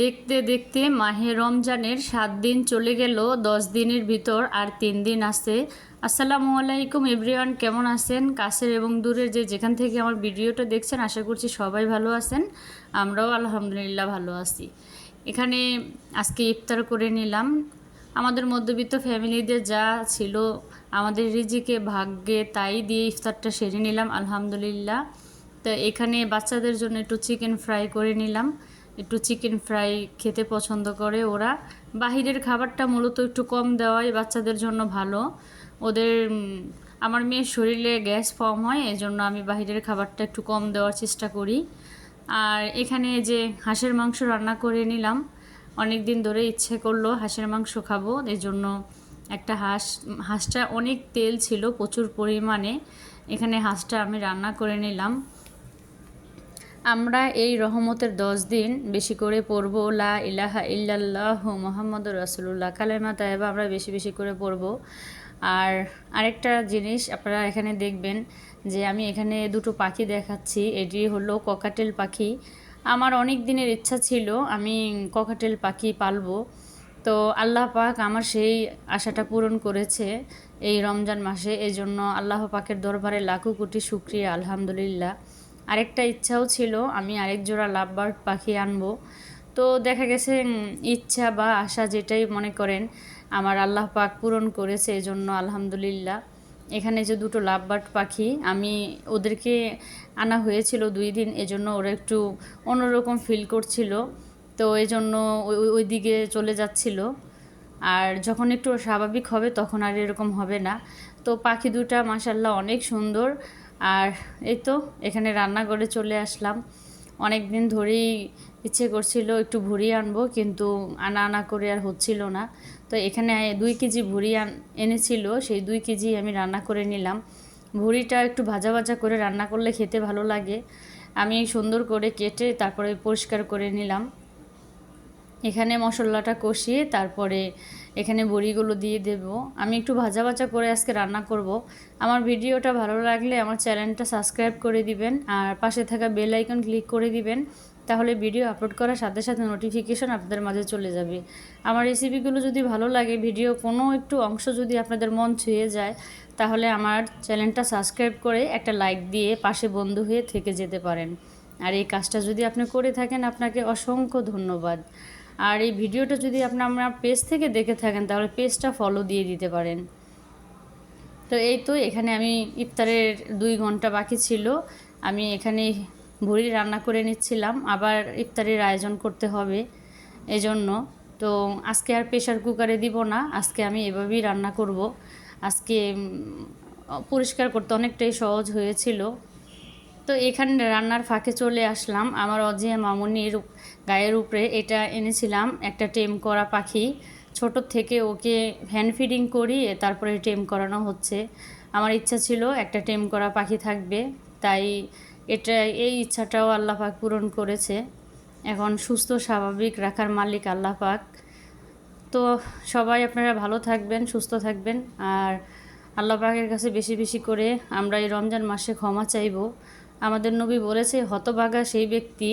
দেখতে দেখতে মাহে রমজানের সাত দিন চলে গেল, দশ দিনের ভিতর আর তিন দিন আছে। আসসালামু আলাইকুম এভরিওয়ান, কেমন আছেন? কাছের এবং দূরের যে যেখান থেকে আমার ভিডিওটা দেখছেন, আশা করছি সবাই ভালো আছেন। আমরাও আলহামদুলিল্লাহ ভালো আছি। এখানে আজকে ইফতার করে নিলাম। আমাদের মধ্যবিত্ত ফ্যামিলিদের যা ছিল, আমাদের রিজিকে, ভাগ্যে, তাই দিয়ে ইফতারটা সেরে নিলাম, আলহামদুলিল্লাহ। তো এখানে বাচ্চাদের জন্য একটু চিকেন ফ্রাই করে নিলাম। একটু চিকেন ফ্রাই খেতে পছন্দ করে ওরা। বাহিরের খাবারটা মূলত একটু কম দেওয়াই বাচ্চাদের জন্য ভালো। ওদের আমার মেয়ের শরীরে গ্যাস ফর্ম হয় এই জন্য আমি বাহিরের খাবারটা একটু কম দেওয়ার চেষ্টা করি। আর এখানে যে হাঁসের মাংস রান্না করে নিলাম অনেক দিন ধরে ইচ্ছে করল হাঁসের মাংস খাব এই জন্য একটা হাঁস, হাঁসটা অনেক তেল ছিল প্রচুর পরিমাণে। এখানে হাঁসটা আমি রান্না করে নিলাম। আমরা এই রহমতের দশ দিন বেশি করে পড়ব, লা ইলাহা ইল্লাল্লাহ মোহাম্মদ রাসুল্লাহ কালেমা তাইবা আমরা বেশি বেশি করে পড়ব। আর আরেকটা জিনিস আপনারা এখানে দেখবেন যে আমি এখানে দুটো পাখি দেখাচ্ছি, এটি হলো ককাটেল পাখি। আমার অনেক দিনের ইচ্ছা ছিল আমি ককাটেল পাখি পালবো। তো আল্লাহ পাক আমার সেই আশাটা পূরণ করেছে এই রমজান মাসে এই জন্য আল্লাহ পাকের দরবারে লাখো কোটি শুক্রিয়া, আলহামদুলিল্লাহ। আরেকটা ইচ্ছাও ছিল, আমি আরেক জোড়া লাভবার্ড পাখি আনব। তো দেখা গেছে ইচ্ছা বা আশা যেটাই মনে করেন, আমার আল্লাহ পাক পূরণ করেছে এই জন্য আলহামদুলিল্লাহ। এখানে যে দুটো লাভবার্ড পাখি, আমি ওদেরকে আনা হয়েছিল দুই দিন, এজন্য ওরা একটু অন্যরকম ফিল করছিল। তো এই জন্য ওই দিকে চলে যাচ্ছিল। আর যখন একটু স্বাভাবিক হবে, তখন আর এরকম হবে না। তো পাখি দুটা মাসাল্লাহ অনেক সুন্দর। আর এই তো এখানে রান্না করে চলে আসলাম। অনেক দিন ধরেই ইচ্ছে করছিল একটু ভুড়ি আনব, কিন্তু আনা আনা করে আর হচ্ছিল না। তো এখানে দুই কেজি ভুড়ি এনেছিল, সেই দুই কেজি আমি রান্না করে নিলাম। ভুড়িটা একটু ভাজা ভাজা করে রান্না করলে খেতে ভালো লাগে। আমি সুন্দর করে কেটে তারপরে পরিষ্কার করে নিলাম। এখানে মশলাটা কষিয়ে তারপরে এখানে বড়িগুলো দিয়ে দেব। আমি একটু ভাজা ভাজা করে আজকে রান্না করব। আমার ভিডিওটা ভালো লাগলে আমার চ্যানেলটা সাবস্ক্রাইব করে দিবেন আর পাশে থাকা বেল আইকন ক্লিক করে দিবেন। তাহলে ভিডিও আপলোড করার সাথে সাথে নোটিফিকেশন আপনাদের মাঝে চলে যাবে। আমার রেসিপিগুলো যদি ভালো লাগে, ভিডিও কোনো একটু অংশ যদি আপনাদের মন ছুঁয়ে যায়, তাহলে আমার চ্যানেলটা সাবস্ক্রাইব করে একটা লাইক দিয়ে পাশে বন্ধু হয়ে থেকে যেতে পারেন। আর এই কাজটা যদি আপনি করে থাকেন, আপনাকে অসংখ্য ধন্যবাদ। আর এই ভিডিওটা যদি আপনার আমার পেজ থেকে দেখে থাকেন, তাহলে পেজটা ফলো দিয়ে দিতে পারেন। তো এই তো এখানে আমি ইফতারের দুই ঘণ্টা বাকি ছিল। আমি এখানে ভুড়ি রান্না করে নিচ্ছিলাম। আবার ইফতারের আয়োজন করতে হবে এজন্য। তো আজকে আর প্রেশার কুকারে দিব না। আজকে আমি এভাবেই রান্না করব। আজকে পরিষ্কার করতে অনেকটাই সহজ হয়েছিল। তো এখানে রান্নার ফাঁকে চলে আসলাম। আমার অজিয়া মামুনির গায়ের উপরে এটা এনেছিলাম, একটা টেম করা পাখি। ছোট থেকে ওকে হ্যান্ড ফিডিং করিয়ে তারপরে টেম করানো হচ্ছে। আমার ইচ্ছা ছিল একটা টেম করা পাখি থাকবে, তাই এটা, এই ইচ্ছাটাও আল্লাহ পাক পূরণ করেছে। এখন সুস্থ, স্বাভাবিক রাখার মালিক আল্লাহ পাক। তো সবাই আপনারা ভালো থাকবেন, সুস্থ থাকবেন। আর আল্লাহ পাকের কাছে বেশি বেশি করে আমরা এই রমজান মাসে ক্ষমা চাইব। আমাদের নবী বলেছে হতভাগা সেই ব্যক্তি